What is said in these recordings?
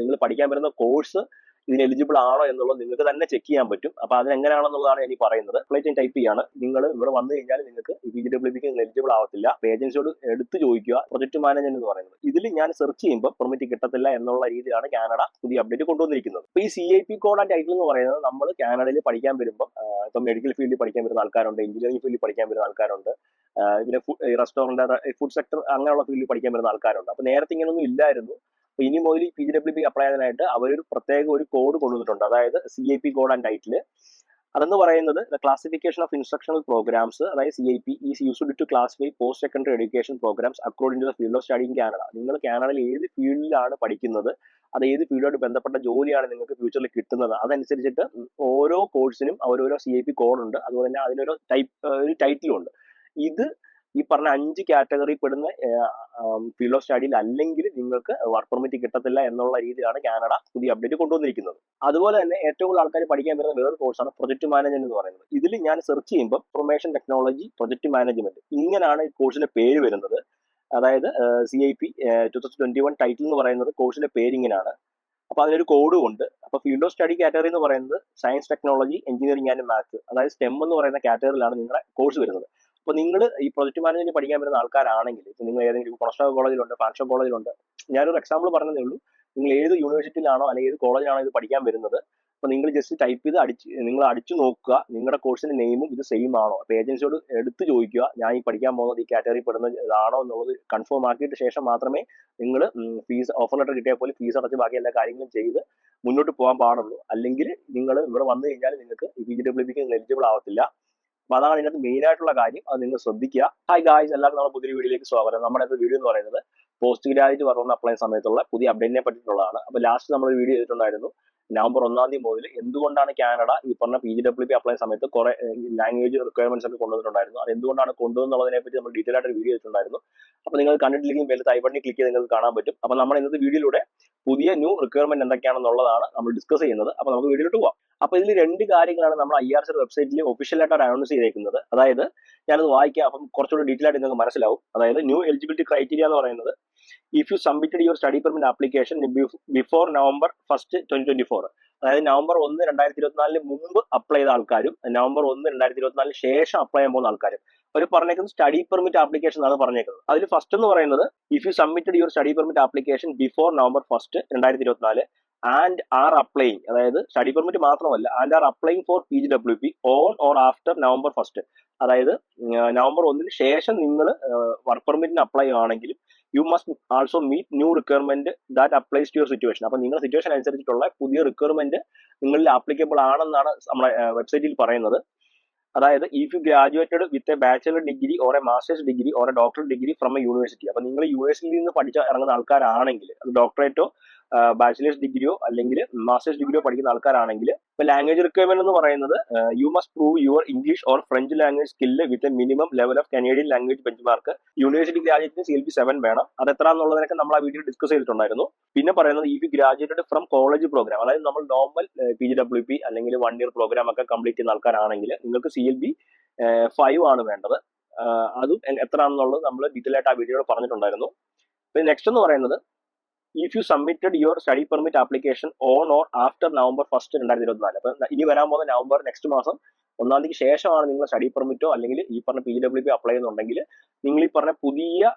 നിങ്ങൾ പഠിക്കാൻ വരുന്ന കോഴ്സ് ഇതിന് എലിജിബിൾ ആണോ എന്നുള്ളത് നിങ്ങൾക്ക് തന്നെ ചെക്ക് ചെയ്യാൻ പറ്റും. അപ്പൊ അതിനെങ്ങനെയാണെന്നുള്ളതാണ് ഞാൻ പറയുന്നത്. പ്ലേറ്റ് ടൈപ്പ് ചെയ്യാണ്. നിങ്ങൾ ഇവിടെ വന്നു കഴിഞ്ഞാൽ നിങ്ങൾക്ക് പി ജി ഡബ്ല്യു നിങ്ങൾ എലിജിബിൾ ആവത്തില്ല. ഏജൻസിയോട് എടുത്ത് ചോദിക്കുക. പ്രൊജക്ട് മാനേജർ എന്ന് പറയുന്നത്. ഇതിൽ ഞാൻ സെർച്ച് ചെയ്യുമ്പോൾ പെർമിറ്റ് കിട്ടത്തില്ല എന്നുള്ള രീതിയിലാണ് കാനഡ പുതിയ അപ്ഡേറ്റ് കൊണ്ടുവന്നിരിക്കുന്നത്. അപ്പൊ ഈ C I P code title എന്ന് പറയുന്നത് നമ്മൾ കാനഡയിൽ പഠിക്കാൻ വരുമ്പോൾ ഇപ്പം മെഡിക്കൽ ഫീൽഡിൽ പഠിക്കാൻ വരുന്ന ആൾക്കാരുണ്ട്. എഞ്ചിനീയറിംഗ് ഫീൽഡിൽ പഠിക്കാൻ വരുന്ന ആൾക്കാരുണ്ട്. പിന്നെ റെസ്റ്റോറന്റ് ഫുഡ് സെക്ടർ അങ്ങനെയുള്ള ഫീൽഡിൽ പഠിക്കാൻ വരുന്ന ആൾക്കാരുണ്ട്. അപ്പൊ നേരത്തെ ഇങ്ങനെയൊന്നും ഇല്ലായിരുന്നു. അപ്പൊ ഇനി മുതൽ ഈ P G W B apply ചെയ്യാനായിട്ട് അവരൊരു പ്രത്യേക ഒരു കോഡ് കൊണ്ടുവന്നിട്ടുണ്ട്. അതായത് C I P code and title അതെന്ന് പറയുന്നത് the classification of instructional programs അതായത് C I P is used to classify post secondary education programs according to the field of study in Canada നിങ്ങൾ കാനഡയിൽ ഏത് ഫീൽഡിലാണ് പഠിക്കുന്നത്? അത് ഏത് ഫീൽഡോട് ബന്ധപ്പെട്ട ജോലിയാണ് നിങ്ങൾക്ക് ഫ്യൂച്ചറിൽ കിട്ടുന്നത്? അതനുസരിച്ചിട്ട് ഓരോ കോഴ്സിനും ഓരോരോ സി ഐ പി കോഡ് ഉണ്ട്. അതുപോലെ തന്നെ അതിനൊരു ടൈപ്പ് ഒരു ടൈറ്റിലും ഉണ്ട്. ഇത് ഈ പറഞ്ഞ അഞ്ച് കാറ്റഗറി പെടുന്ന ഫീൽഡ് ഓഫ് സ്റ്റഡിയിൽ അല്ലെങ്കിൽ നിങ്ങൾക്ക് വർക്ക് പെർമിറ്റ് കിട്ടത്തില്ല എന്നുള്ള രീതിയിലാണ് കാനഡ പുതിയ അപ്ഡേറ്റ് കൊണ്ടുവന്നിരിക്കുന്നത്. അതുപോലെ തന്നെ ഏറ്റവും കൂടുതൽ ആൾക്കാർ പഠിക്കാൻ വരുന്ന വേറൊരു കോഴ്സാണ് പ്രൊജക്ട് മാനേജ്മെന്റ് എന്ന് പറയുന്നത്. ഇതിൽ ഞാൻ സെർച്ച് ചെയ്യുമ്പോൾ ഇൻഫർമേഷൻ ടെക്നോളജി പ്രൊജക്ട് മാനേജ്മെന്റ് ഇങ്ങനെയാണ് ഈ കോഴ്സിന്റെ പേര് വരുന്നത്. അതായത് C I P two thousand twenty one title എന്ന് പറയുന്നത് കോഴ്സിന്റെ പേര് ഇങ്ങനെയാണ്. അപ്പൊ അതിനൊരു കോഡും ഉണ്ട്. അപ്പൊ ഫീൽഡ് ഓഫ് സ്റ്റഡി കാറ്റഗറി എന്ന് പറയുന്നത് science technology engineering and maths അതായത് സ്റ്റെം എന്ന് പറയുന്ന കാറ്റഗറിയിലാണ് നിങ്ങളുടെ കോഴ്സ് വരുന്നത്. അപ്പൊ നിങ്ങൾ ഈ പ്രൊജക്ട് മാനേജ്മെന്റ് പഠിക്കാൻ വരുന്ന ആൾക്കാരാണെങ്കിൽ ഇപ്പൊ നിങ്ങൾ ഏതെങ്കിലും പ്രൊഫഷണൽ കോളേജിലുണ്ട് ഫാൻഷോ കോളേജിലുണ്ട് ഞാനൊരു എക്സാമ്പിൾ പറഞ്ഞതേ ഉള്ളൂ. നിങ്ങൾ ഏത് യൂണിവേഴ്സിറ്റിയിലാണോ അല്ലെങ്കിൽ ഏത് കോളേജിലാണോ ഇത് പഠിക്കാൻ വരുന്നത് അപ്പൊ നിങ്ങൾ ജസ്റ്റ് ടൈപ്പ് ചെയ്ത് അടിച്ച് നിങ്ങൾ അടിച്ചു നോക്കുക നിങ്ങളുടെ കോഴ്സിന്റെ നെയിമും ഇത് സെയിം ആണോ? അപ്പൊ ഏജൻസിയോട് എടുത്ത് ചോദിക്കുക ഞാൻ ഈ പഠിക്കാൻ പോകുന്നത് ഈ കാറ്റഗറി പെടുന്ന ഇതാണോ എന്നുള്ളത് കൺഫേം ആക്കിയിട്ട് ശേഷം മാത്രമേ നിങ്ങൾ ഫീസ് ഓഫർ ലെറ്റർ കിട്ടിയാൽ പോലും ഫീസ് അടച്ച് ബാക്കി എല്ലാ കാര്യങ്ങളും ചെയ്ത് മുന്നോട്ട് പോകാൻ പാടുള്ളൂ. അല്ലെങ്കിൽ നിങ്ങൾ ഇവിടെ വന്നു കഴിഞ്ഞാൽ നിങ്ങൾക്ക് പി ജി ഡബ്ല്യു എലിജിബിൾ ആവത്തില്ല. അപ്പൊ അതാണ് ഇതിനകത്ത് മെയിൻ ആയിട്ടുള്ള കാര്യം. അത് നിങ്ങൾ ശ്രദ്ധിക്കുക. ഹായ് ഗായ്സ് എല്ലാവർക്കും നമ്മുടെ പുതിയ വീഡിയോയിലേക്ക് സ്വാഗതം. നമ്മുടെ വീഡിയോ എന്ന് പറയുന്നത് പോസ്റ്റ് ഗ്രാജുവേറ്റ് വർക്ക് അപ്ലൈ സമയത്തുള്ള പുതിയ അപ്ഡേറ്റിനെ പറ്റിയിട്ടുള്ളതാണ്. അപ്പൊ ലാസ്റ്റ് നമ്മൾ വീഡിയോ ചെയ്തിട്ടുണ്ടായിരുന്നു. നവംബർ ഒന്നാം തീയതി മുതൽ എന്തുകൊണ്ടാണ് കാനഡ ഈ പറഞ്ഞ P G W P apply സമയത്ത് കുറെ ലാംഗ്വേജ് റിക്വയർമെന്റ്സ് ഒക്കെ കൊണ്ടുവന്നിട്ടുണ്ടായിരുന്നു? അത് എന്തുകൊണ്ടാണ് കൊണ്ടുവന്നുള്ളതിനെ പറ്റി നമ്മൾ ഡീറ്റെയിൽ ആയിട്ട് വീഡിയോ ചെയ്തിട്ടുണ്ടായിരുന്നു അപ്പൊ നിങ്ങൾ കണ്ടിട്ടില്ലെങ്കിൽ വലുത് ഐ ബട്ടണിൽ ക്ലിക്ക് ചെയ്ത് നിങ്ങൾക്ക് കാണാൻ പറ്റും. അപ്പൊ നമ്മൾ ഇന്നത്തെ വീഡിയോയിലൂടെ പുതിയ ന്യൂ റിക്വയർമെന്റ് എന്തൊക്കെയാണെന്നുള്ളതാണ് നമ്മൾ ഡിസ്കസ് ചെയ്യുന്നത്. അപ്പൊ നമുക്ക് വീഡിയോയിലോട്ട് പോവാം. അപ്പൊ ഇതിൽ രണ്ട് കാര്യങ്ങളാണ് നമ്മൾ ഐ ആർ സി വെബ്സൈറ്റിൽ ഒഫീഷ്യലായിട്ട് അനൗൺസ് ചെയ്തേക്കുന്നത്. അതായത് ഞാനത് വായിക്കാം അപ്പം കുറച്ചുകൂടി ഡീറ്റെയിൽ ആയിട്ട് നിങ്ങൾക്ക് മനസ്സിലാവും. അതായത് ന്യൂ എലിജിബിലിറ്റി ക്രൈറ്റീരിയ എന്ന് പറയുന്നത് if you submitted your study permit application before November first twenty twenty four അതായത് നവംബർ ഒന്ന് രണ്ടായിരത്തി ഇരുപത്തിനാലിന് മുമ്പ് അപ്ലൈ ചെയ്ത ആൾക്കാരും നവംബർ ഒന്ന് രണ്ടായിരത്തി ഇരുപത്തിനാലിന് ശേഷം അപ്ലൈ ചെയ്യാൻ പോകുന്ന ആൾക്കാരും അവർ പറഞ്ഞേക്കുന്നത് സ്റ്റഡി പെർമിറ്റ് ആപ്ലിക്കേഷൻ എന്നാണ് പറഞ്ഞേക്കുന്നത്. അതിൽ ഫസ്റ്റ് എന്ന് പറയുന്നത് if you submitted your study permit application before November first രണ്ടായിരത്തി ഇരുപത്തിനാല് ആൻഡ് ആർ അപ്ലൈയിങ് അതായത് സ്റ്റഡി പെർമിറ്റ് മാത്രമല്ല and are applying for P G W P on or after November first അതായത് നവംബർ ഒന്നിന് ശേഷം നിങ്ങൾ വർക്ക് പെർമിറ്റിന് അപ്ലൈ ആണെങ്കിലും you must also meet new requirement that applies to your situation അപ്പൊ നിങ്ങളുടെ സിറ്റുവേഷൻ അനുസരിച്ചിട്ടുള്ള പുതിയ റിക്വയർമെന്റ് നിങ്ങളിൽ ആപ്ലിക്കബിൾ ആണെന്നാണ് നമ്മുടെ വെബ്സൈറ്റിൽ പറയുന്നത്. അതായത് if you graduated with a bachelor degree or a masters degree or a doctor degree from a university അപ്പൊ നിങ്ങൾ യൂണിവേഴ്സിറ്റിയിൽ നിന്ന് പഠിച്ച ഇറങ്ങുന്ന ആൾക്കാരാണെങ്കിൽ ഡോക്ടറേറ്റോ ബാച്ചിലേഴ്സ് ഡിഗ്രിയോ അല്ലെങ്കിൽ മാസ്റ്റേഴ്സ് ഡിഗ്രിയോ പഠിക്കുന്ന ആൾക്കാരാണെങ്കിൽ ഇപ്പൊ ലാംഗ്വേജ് റിക്വയർമെന്റ് എന്ന് പറയുന്നത് you must prove your English or French language skill with a minimum level of Canadian language benchmark university ഗ്രാജുവേറ്റിന് C L P seven വേണം. അത് എത്ര എന്നുള്ളതിനൊക്കെ നമ്മൾ ആ വീഡിയോ ഡിസ്കസ് ചെയ്തിട്ടുണ്ടായിരുന്നു. പിന്നെ പറയുന്നത് if graduated from college program അതായത് നമ്മൾ normal P G W P അല്ലെങ്കിൽ വൺ ഇയർ പ്രോഗ്രാം ഒക്കെ കംപ്ലീറ്റ് ചെയ്യുന്ന ആൾക്കാരാണെങ്കിൽ നിങ്ങൾക്ക് സി എൽ ബി ഫൈവ് ആണ് വേണ്ടത്. അതും എത്ര ആണെന്നുള്ളത് നമ്മൾ ഡീറ്റെയിൽ ആയിട്ട് ആ വീഡിയോയിൽ പറഞ്ഞിട്ടുണ്ടായിരുന്നു. പിന്നെ നെക്സ്റ്റ് എന്ന് പറയുന്നത് if you submitted your study permit application on or after November first രണ്ടായിരത്തി ഇരുപത്തിനാല് അപ്പൊ ഇനി വരാൻ പോകുന്ന നവംബർ നെക്സ്റ്റ് മാസം ഒന്നാം തീയതി ശേഷമാണ് നിങ്ങൾ സ്റ്റഡി പെർമിറ്റോ അല്ലെങ്കിൽ ഈ പറഞ്ഞ പി ഡബ്ല്യു പി അപ്ലൈ ചെയ്യുന്നുണ്ടെങ്കിൽ നിങ്ങൾ ഈ പറഞ്ഞ പുതിയ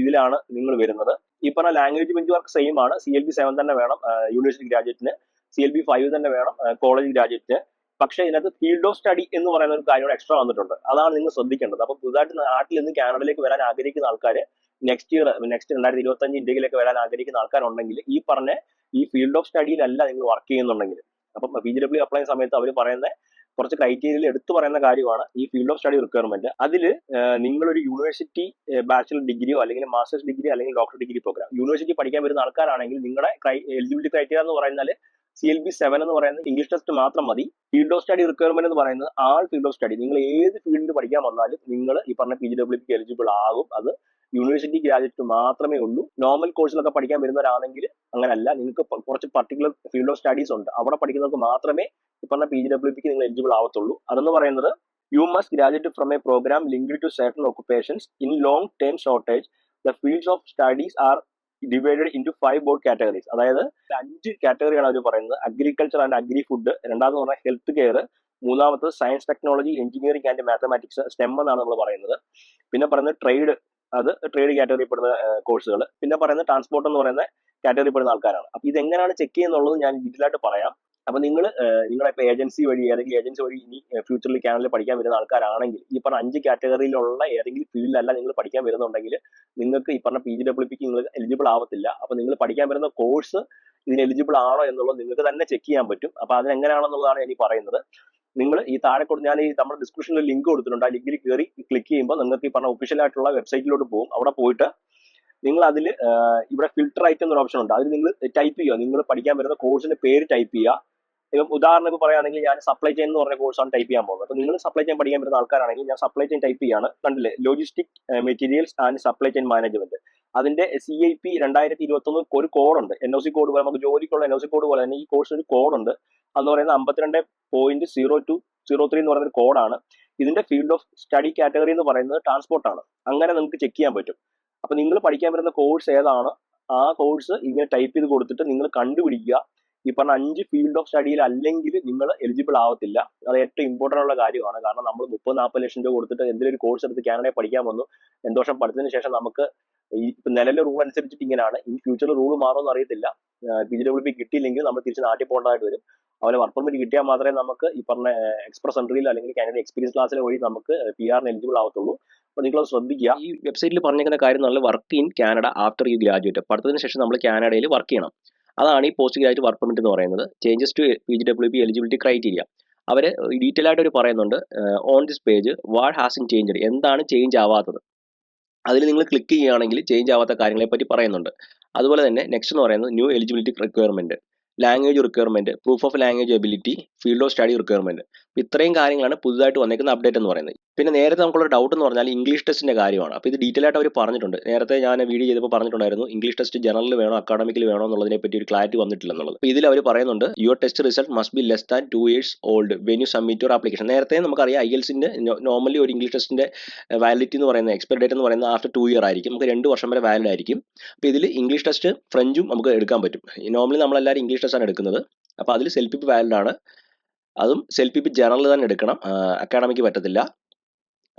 ഇതിലാണ് നിങ്ങൾ വരുന്നത്. ഈ പറഞ്ഞ ലാംഗ്വേജ് ബെഞ്ച് വർക്ക് സെയിം ആണ്. സി എൽ ബി സെവൻ തന്നെ വേണം യൂണിവേഴ്സിറ്റി ഗ്രാജുവേറ്റിന് സി എൽ ബി ഫൈവ് തന്നെ വേണം കോളേജ് ഗ്രാജുവേറ്റിന് പക്ഷേ ഇതിനകത്ത് ഫീൽഡ് ഓഫ് സ്റ്റഡി എന്ന് പറയുന്ന ഒരു കാര്യം എക്സ്ട്രാ വന്നിട്ടുണ്ട്. അതാണ് നിങ്ങൾ ശ്രദ്ധിക്കേണ്ടത്. അപ്പൊ പുതുതായിട്ട് നാട്ടിൽ നിന്ന് കാനഡയിലേക്ക് വരാൻ ആഗ്രഹിക്കുന്ന ആൾക്കാർ നെക്സ്റ്റ് ഇയർ നെക്സ്റ്റ് രണ്ടായിരത്തി ഇരുപത്തി അഞ്ച് ഇന്ത്യയിലേക്ക് വരാൻ ആഗ്രഹിക്കുന്ന ആൾക്കാരുണ്ടെങ്കിൽ ഈ പറഞ്ഞ ഈ ഫീൽഡ് ഓഫ് സ്റ്റഡിയിലല്ല നിങ്ങൾ വർക്ക് ചെയ്യുന്നുണ്ടെങ്കിൽ. അപ്പം പി ഡബ്ല്യു അപ്ലൈ സമയത്ത് അവർ പറയുന്ന കുറച്ച് ക്രൈറ്റീരിയയിൽ എടുത്തു പറയുന്ന കാര്യമാണ് ഈ ഫീൽഡ് ഓഫ് സ്റ്റഡി റിക്വയർമെന്റ് അതിൽ നിങ്ങളൊരു യൂണിവേഴ്സിറ്റി ബാച്ചിലർ ഡിഗ്രിയോ അല്ലെങ്കിൽ മാസ്റ്റേഴ്സ് ഡിഗ്രി അല്ലെങ്കിൽ ഡോക്ടർ ഡിഗ്രി പ്രോഗ്രാം യൂണിവേഴ്സിറ്റി പഠിക്കാൻ വരുന്ന ആൾക്കാരാണെങ്കിൽ നിങ്ങളുടെ എലിജിബിലിറ്റി ക്രൈറ്റീരിയ എന്ന് പറയുന്നത് സി എൽ ബി സെവൻ എന്ന് പറയുന്നത് ഇംഗ്ലീഷ് ടെസ്റ്റ് മാത്രം മതി. ഫീൽഡ് ഓഫ് സ്റ്റഡി റിക്വയർമെന്റ് എന്ന് പറയുന്നത് ആൾ ഫീൽഡ് ഓഫ് സ്റ്റഡി നിങ്ങൾ ഏത് ഫീൽഡിൽ പഠിക്കാൻ വന്നാലും നിങ്ങൾ ഈ പറഞ്ഞ പി ജി ഡബ്ല്യു എലിജിബിൾ ആകും. അത് യൂണിവേഴ്സിറ്റി ഗ്രാജുവേറ്റ് മാത്രമേ ഉള്ളൂ. നോർമൽ കോഴ്സിലൊക്കെ പഠിക്കാൻ വരുന്നവരാണെങ്കിൽ അങ്ങനല്ല. നിങ്ങൾക്ക് കുറച്ച് പർട്ടിക്കുലർ ഫീൽഡ് ഓഫ് സ്റ്റഡീസ് ഉണ്ട്. അവിടെ പഠിക്കുന്നവർക്ക് മാത്രമേ ഈ പറഞ്ഞ പി ജി ഡബ്ല്യു പിക്ക് നിങ്ങൾ എലിജിബിൾ ആവത്തുള്ളൂ. അതെന്ന് പറയുന്നത് you must graduate from a program linked to certain occupations in long term shortage the fields of studies are divided into five broad categories അതായത് അഞ്ച് കാറ്റഗറിയാണ് അവർ പറയുന്നത്. അഗ്രികൾച്ചർ ആൻഡ് അഗ്രി ഫുഡ് രണ്ടാമത് പറഞ്ഞാൽ health care മൂന്നാമത്തത് science technology engineering and mathematics STEM എന്നാണ് നമ്മൾ പറയുന്നത്. പിന്നെ പറയുന്നത് ട്രേഡ് അത് ട്രേഡ് കാറ്റഗറി പെടുന്ന കോഴ്സുകൾ പിന്നെ പറയുന്ന ട്രാൻസ്പോർട്ട് എന്ന് പറയുന്ന കാറ്റഗറി പെടുന്ന ആൾക്കാരാണ്. അപ്പൊ ഇത് എങ്ങനെയാണ് ചെക്ക് ചെയ്യുന്നുള്ളത് ഞാൻ ഡീറ്റെയിലായിട്ട് പറയാം. അപ്പൊ നിങ്ങൾ നിങ്ങളെ ഇപ്പൊ ഏജൻസി വഴി ഏതെങ്കിലും ഏജൻസി വഴി ഇനി ഫ്യൂച്ചറിൽ ക്യാനലിൽ പഠിക്കാൻ വരുന്ന ആൾക്കാരാണെങ്കിൽ ഈ പറഞ്ഞ അഞ്ച് കാറ്റഗറിയിലുള്ള ഏതെങ്കിലും ഫീൽഡിലല്ല നിങ്ങൾ പഠിക്കാൻ വരുന്നുണ്ടെങ്കിൽ നിങ്ങൾക്ക് ഈ പറഞ്ഞ പി ജി ഡബ്ല്യു പിക്ക് നിങ്ങൾ എലിജിബിൾ ആവത്തില്ല. അപ്പൊ നിങ്ങൾ പഠിക്കാൻ വരുന്ന കോഴ്സ് ഇതിന് എലിജിബിൾ ആണോ എന്നുള്ളത് നിങ്ങൾക്ക് തന്നെ ചെക്ക് ചെയ്യാൻ പറ്റും. അപ്പൊ അതിനെങ്ങനെയാണെന്നുള്ളതാണ് ഇനി പറയുന്നത്. നിങ്ങൾ ഈ താഴെ കൊടുത്ത് ഞാൻ ഈ നമ്മുടെ ഡിസ്ക്രിപ്ഷനിൽ ലിങ്ക് കൊടുത്തിട്ടുണ്ട്. ആ ലിങ്കിൽ കയറി ക്ലിക്ക് ചെയ്യുമ്പോൾ നിങ്ങൾക്ക് ഈ പറഞ്ഞ ഒഫീഷ്യൽ ആയിട്ടുള്ള വെബ്സൈറ്റിലോട്ട് പോകും. അവിടെ പോയിട്ട് നിങ്ങൾ അതിൽ ഇവിടെ ഫിൽട്ടർ ഐറ്റം എന്നൊരു ഓപ്ഷൻ ഉണ്ട്. അതിൽ നിങ്ങൾ ടൈപ്പ് ചെയ്യുക. നിങ്ങൾ പഠിക്കാൻ വരുന്ന കോഴ്സിന്റെ പേര് ടൈപ്പ് ചെയ്യുക. ഇപ്പം ഉദാഹരണം ഇപ്പോൾ പറയുകയാണെങ്കിൽ ഞാൻ സപ്ലൈ ചെയിൻ എന്ന് പറഞ്ഞ കോഴ്സാണ് ടൈപ്പ് ചെയ്യാൻ പോകുന്നത്. അപ്പോൾ നിങ്ങൾ സപ്ലൈ ചെയിൻ പഠിക്കാൻ വരുന്ന ആൾക്കാരാണെങ്കിൽ ഞാൻ സപ്ലൈ ചെയിൻ ടൈപ്പ് ചെയ്യാണ് കണ്ടില്ലേ? Logistic materials and supply chain management അതിന്റെ സി ഐ പി രണ്ടായിരത്തി ഇരുപത്തി ഒന്ന് ഒരു കോഡുണ്ട് എൻ ഒ സി കോഡ് പോലെ നമുക്ക് ജോലിക്കുള്ള എൻ ഒ സി കോഡ് പോലെ തന്നെ ഈ കോഴ്സിന് ഒരു കോഡുണ്ട് അതെന്ന് പറയുന്നത് അമ്പത്തിരണ്ട് point zero two zero three എന്ന് പറയുന്ന ഒരു കോഡാണ് ഇതിന്റെ ഫീൽഡ് ഓഫ് സ്റ്റഡി കാറ്റഗറി എന്ന് പറയുന്നത് ട്രാൻസ്പോർട്ട് ആണ്. അങ്ങനെ നിങ്ങൾക്ക് ചെക്ക് ചെയ്യാൻ പറ്റും. അപ്പൊ നിങ്ങൾ പഠിക്കാൻ വരുന്ന കോഴ്സ് ഏതാണ്? ആ കോഴ്സ് ഇങ്ങനെ ടൈപ്പ് ചെയ്ത് കൊടുത്തിട്ട് നിങ്ങൾ കണ്ടുപിടിക്കുക. ഈ പറഞ്ഞ അഞ്ച് ഫീൽഡ് ഓഫ് സ്റ്റഡിയിൽ അല്ലെങ്കിൽ നിങ്ങൾ എലിജിബിൾ ആവത്തില്ല. അത് ഏറ്റവും ഇമ്പോർട്ടന്റ് ഉള്ള കാര്യമാണ്. കാരണം നമ്മൾ മുപ്പത് നാൽപ്പത് ലക്ഷം രൂപ കൊടുത്തിട്ട് എന്തെങ്കിലും ഒരു കോഴ്സ് എടുത്ത് കാനഡയിൽ പഠിക്കാൻ വന്നു. എന്തോഷം പഠിച്ചതിന് ശേഷം നമുക്ക് ഈ നിലവിലെ റൂൾ അനുസരിച്ചിട്ട് ഇങ്ങനെയാണ് ഇൻ ഫ്യൂച്ചറിൽ റൂൾ മാറുമെന്ന് അറിയത്തില്ല പി ജി ഡബ്ല്യു പി കിട്ടിയില്ലെങ്കിൽ നമ്മൾ തിരിച്ച് നാട്ടിൽ പോകേണ്ടതായിട്ട് വരും. അവരെ വർക്ക് പെർമിറ്റ് കിട്ടിയാൽ മാത്രമേ നമുക്ക് ഈ പറഞ്ഞ എക്സ്പ്രസ് എൻട്രിയിൽ അല്ലെങ്കിൽ കാനഡ എക്സ്പീരിയൻസ് ക്ലാസ്സിൽ വഴി നമുക്ക് പി ആറിന് എലിജിബിൾ ആവത്തുള്ളൂ. അപ്പോൾ നിങ്ങൾ ശ്രദ്ധിക്കുക. ഈ വെബ്സൈറ്റിൽ പറഞ്ഞിരിക്കുന്ന കാര്യം നല്ല work in Canada after you graduate പഠിത്തത്തിന് ശേഷം നമ്മൾ കാനഡയിൽ വർക്ക് ചെയ്യണം. അതാണ് ഈ പോസ്റ്റ് ഗ്രാജുവേറ്റ് വർക്ക് പെർമിറ്റ് എന്ന് പറയുന്നത്. Changes to P G W P eligibility criteria our detail ആയിട്ട് അവർ പറയുന്നുണ്ട് on this page what has in change എന്താണ് ചേഞ്ച് ആവാത്തത്? അതിൽ നിങ്ങൾ ക്ലിക്ക് ചെയ്യുകയാണെങ്കിൽ ചേഞ്ച് ആവാത്ത കാര്യങ്ങളെ പറ്റി പറയുന്നുണ്ട്. അതുപോലെ തന്നെ നെക്സ്റ്റ് എന്ന് പറയുന്നത് new eligibility requirement language requirement proof of language ability field of study requirement ഇത്രയും കാര്യങ്ങളാണ് പുതുതായിട്ട് വന്നിരിക്കുന്ന അപ്ഡേറ്റ് എന്ന് പറയുന്നത്. പിന്നെ നേരത്തെ നമുക്കുള്ള ഡൗട്ട് എന്ന് പറഞ്ഞാൽ ഇംഗ്ലീഷ് ടെസ്റ്റിന്റെ കാര്യമാണ്. അപ്പോൾ ഇത് ഡീറ്റെയിൽ ആയിട്ട് അവർ പറഞ്ഞിട്ടുണ്ട്. നേരത്തെ ഞാൻ വീഡിയോ ചെയ്തപ്പോൾ പറഞ്ഞിട്ടുണ്ടായിരുന്നു ഇംഗ്ലീഷ് ടെസ്റ്റ് ജനറൽ വേണോ അക്കാഡമിക്കിൽ വേണോ എന്നുള്ളതിനെ പറ്റി ഒരു ക്ലാരിറ്റി വന്നിട്ടില്ല എന്നുള്ളത് ഇതിൽ അവർ പറയുന്നുണ്ട് your test result must be less than two years old when you submit your application നേരത്തെ നമുക്കറിയാം ഐ എൽസിന്റെ നോർമലി ഒരു ഇംഗ്ലീഷ് ടെസ്റ്റിന്റെ വാലിഡിറ്റി എന്ന് പറയുന്നത് എക്സ്പയർ ഡേറ്റ് എന്ന് പറയുന്നത് ആഫ്റ്റർ ടു ഇയർ ആയിരിക്കും. നമുക്ക് രണ്ട് വർഷം വരെ വാലിഡ് ആയിരിക്കും. അപ്പോൾ ഇതിൽ ഇംഗ്ലീഷ് ടെസ്റ്റ് ഫ്രഞ്ചും നമുക്ക് എടുക്കാൻ പറ്റും. നോർമലി നമ്മളെല്ലാവരും ഇംഗ്ലീഷ് ടെസ്റ്റാണ് എടുക്കുന്നത്. അപ്പോൾ അതിൽ സെൽഫ് വാലിഡ് ആണ്. അതും സെൽഫ് ഇപ്പം ജനറൽ തന്നെ എടുക്കണം. അക്കാഡമിക്ക് പറ്റത്തില്ല.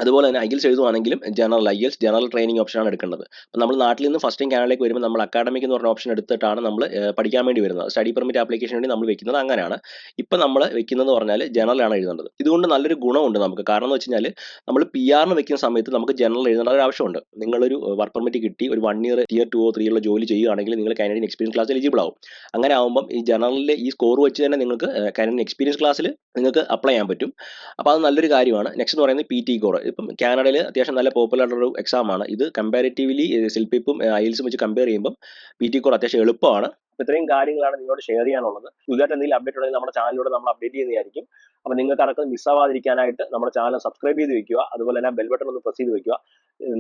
അതുപോലെ തന്നെ ഐ എഴുതുവാണെങ്കിലും general IELTS general training ഓപ്ഷനാണ് എടുക്കേണ്ടത്. അപ്പോൾ നമ്മൾ നാട്ടിൽ നിന്ന് ഫസ്റ്റ് കാനഡയിലേക്ക് വരുമ്പോൾ നമ്മൾ അക്കാഡമിക് എന്ന് പറഞ്ഞ ഓപ്ഷൻ എടുത്തിട്ടാണ് നമ്മൾ പഠിക്കാൻ വേണ്ടി വരുന്നത്. സ്റ്റഡി പെർമിറ്റ് ആപ്ലിക്കേഷൻ വേണ്ടി നമ്മൾ വെക്കുന്നത് അങ്ങനെയാണ്. ഇപ്പം നമ്മൾ വെക്കുന്നത് പറഞ്ഞാൽ ജനറലാണ് എഴുതേണ്ടത്. ഇതുകൊണ്ട് നല്ലൊരു ഗുണമുണ്ട് നമുക്ക്. കാരണം എന്ന് വെച്ച് കഴിഞ്ഞാൽ നമ്മൾ പി ആറിന് വെക്കുന്ന സമയത്ത് നമുക്ക് ജനറൽ എഴുതേണ്ട ഒരു ആവശ്യമുണ്ട്. നിങ്ങളൊരു വർക്ക് പെർമിറ്റ് കിട്ടി ഒരു one year tier two or three ഉള്ള ജോലി ചെയ്യുകയാണെങ്കിൽ നിങ്ങൾ കാനഡിയൻ എക്സ്പീരിയൻസ് ക്ലാസ് എലിജിബിൾ ആവും. അങ്ങനെ ആകുമ്പം ഈ ജനറലിലെ ഈ സ്കോർ വെച്ച് തന്നെ നിങ്ങൾക്ക് കാനഡിയൻ എക്സ്പീരിയൻസ് ക്ലാസ്സിൽ നിങ്ങൾക്ക് അപ്ലൈ ചെയ്യാൻ പറ്റും. അപ്പോൾ അത് നല്ലൊരു കാര്യമാണ്. നെക്സ്റ്റ് എന്ന് പറയുന്നത് പി ടി കോർ ഇപ്പം കാനഡയിൽ അത്യാവശ്യം നല്ല പോപ്പുലർ ഒരു എക്സാം ആണ്. ഇത് കമ്പാരിറ്റീവ്ലി സിൽപിപ്പും ഐൽസും വെച്ച് കമ്പയർ ചെയ്യുമ്പോൾ പി ടി കോർ അത്യാവശ്യം എളുപ്പമാണ്. അപ്പോൾ ഇത്രയും കാര്യങ്ങളാണ് നിങ്ങളോട് ഷെയർ ചെയ്യാനുള്ളത്. പുതുതായിട്ട് എന്തെങ്കിലും അപ്ഡേറ്റ് ഉണ്ടെങ്കിൽ നമ്മുടെ ചാനലിലൂടെ നമ്മൾ അപ്ഡേറ്റ് ചെയ്യുന്നതായിരിക്കും. അപ്പോൾ നിങ്ങൾക്ക് അടക്കം മിസ്സാവാതിരിക്കാനായിട്ട് നമ്മുടെ ചാനൽ സബ്സ്ക്രൈബ് ചെയ്ത് വെക്കുക. അതുപോലെ തന്നെ ബെൽ ബട്ടൺ ഒന്ന് പ്രസ് ചെയ്ത് വെക്കുക.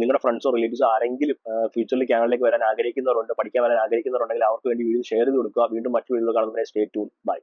നിങ്ങളുടെ ഫ്രണ്ട്സോ റിലേറ്റീവ്സോ ആരെങ്കിലും ഫ്യൂച്ചറിൽ കാനഡയിലേക്ക് വരാൻ ആഗ്രഹിക്കുന്നവരുണ്ട് പഠിക്കാൻ വരാൻ ആഗ്രഹിക്കുന്നവരുണ്ടെങ്കിൽ അവർക്ക് വേണ്ടി വീഡിയോ ഷെയർ ചെയ്ത് കൊടുക്കുക. വീണ്ടും മറ്റു വീഡിയോ കാണുന്നതിനെ സ്റ്റേ ട്യൂൺ ബൈ